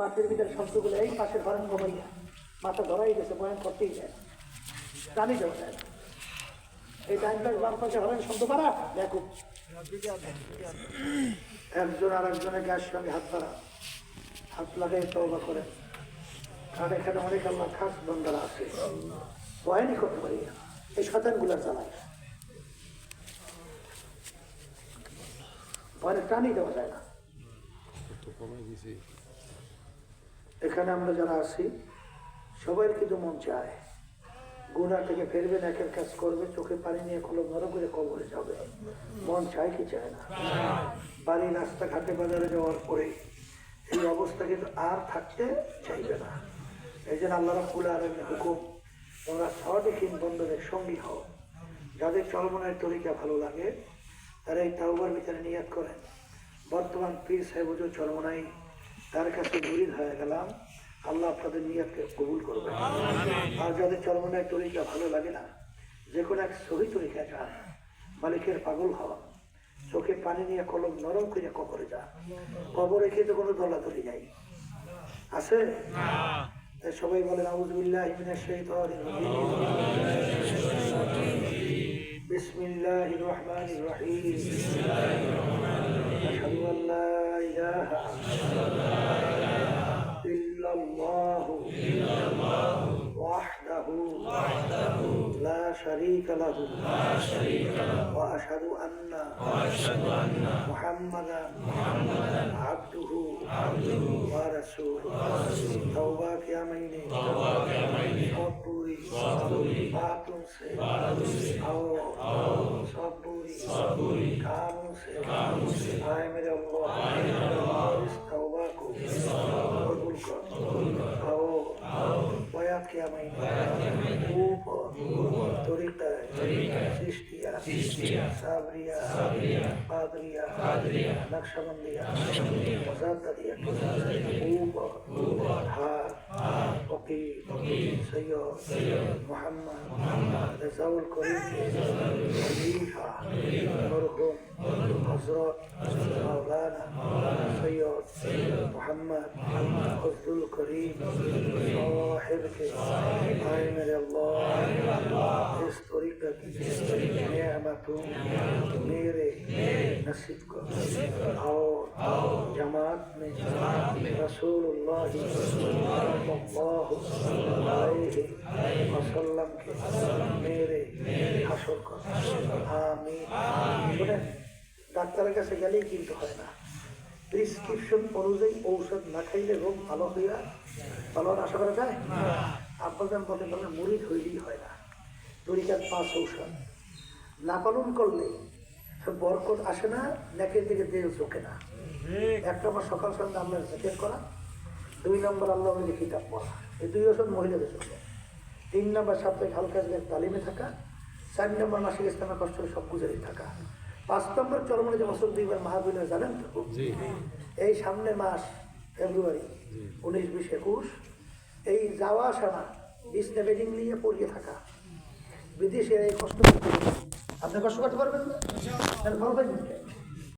মাঠের ভিতরে শব্দগুলো এই পাশের ঘরেন কমাইয়া মাথা ধরাই গেছে বয়ান করতেই যায়। জানি যাও। এই টাইমটা বাম পাশে হরেন শব্দ পারা দেখো একজন আর একজনের গ্যাস সঙ্গে হাত ধরা হাত লাগাই তবা করে কারণ এখানে অনেক আল্লাহ খাস বন্দারা আছে। বয়ানই করতে পারি না। এই শতানগুলো চালায়। বয়ানের টানই দেওয়া যায় না। এখানে আমরা যারা আছি, সবাই কিন্তু মন চায়। গুণা থেকে ফেরবেন একের কাজ করবে, চোখে পানি নিয়ে কলম নরম করে কবরে যাবে। মন চায় কি চায় না? বাড়ি, রাস্তাঘাটে, বাজারে যাওয়ার পরে এই অবস্থা কিন্তু আর থাকতে চাইবে না। এই জন্য আল্লাহ রাবুল আলমের হুকুম, তোমরা সহদেখিন বন্ধনের সঙ্গী হও। যাদের চলমনের তরিকা ভালো লাগে, তারা এই তাওবার ভিতরে নিয়াত করেন। বর্তমান পীর সাহেব হুজুর চরমনাই তার কাছে মুরিদ হয়ে গেলাম। আল্লাহ আপনাদের নিয়াতকে কবুল করবে আর যাদের চরমনায় তরিকা ভালো লাগে না যে কোনো এক সহি তরিকা যান। মালিকের পাগল হওয়া চোখে পানি নিয়ে কলম নরম করে কবরে যা কবরে খেতে কোনো দলাদলি নাই। আছে? তাই সবাই বলেন আউজুবিল্লাহ রহমানির রহিম। أشهد أن لا إله إلا الله وحده لا شريك له وأشهد أن محمدا عبده ورسوله. توبہ کیا میں نے Kamusi, Kamusi, Aul, Aul, Saburi, Saburi, Kamusi, Kamusi, Aymer Allah, Aymer Allah, Istawbaku, Istawbaku, Kabul Kar, Kabul Kar, Aul, Aul, Bayat Kiamai, Bayat طریقہ سشتیہ صابریہ قادریہ نقشبندیہ مزددیہ اوپر ہاتھ فقیر سید محمد رضاء القریب خلیفہ مرحوم حضرت مولانا سید محمد عبد الکریم صاحب کے آئے میرے اللہ اس طریقہ کی نعمتوں میرے نصیب کو اور جماعت میں رسول اللہ صلی اللہ علیہ وسلم کے میرے حشر کو آمین ڈاکٹر کا سے گلی کی تو ہے نا prescription অনুযায়ী ঔষধ না খাইলে রোগ ভালো হইয়া ভালো আশা করা যায়? আপনাদের মতে বলে মুড়িদ হইলেই হয় না। তরিকার পাঁচ ঔষধ। না পালন করলে বরকত আসে না নেকের দিকে দেহ চোখে না। এক নম্বর সকাল সন্ধ্যা আমরা জেকের করা দুই নম্বর আল্লাহ মিলে কিতাব পড়া। এই দুই ওষুধ মহিলাদের জন্য। তিন নম্বর সাপ্তাহিক হালকা তালিমে থাকা চার নম্বর মাসিক ইসলামের কষ্ট সব গুজারি থাকা। পাঁচ নম্বর চরমনে যে বছর দুইবার মহাবিনয় জানেন তো? এই সামনের মাস ফেব্রুয়ারি উনিশ বিশ একুশ এই যাওয়া আসা না বিছনা বেডিং নিয়ে পড়িয়ে থাকা। বিদেশে এই কষ্ট করতে আপনি কষ্ট করতে পারবেন না?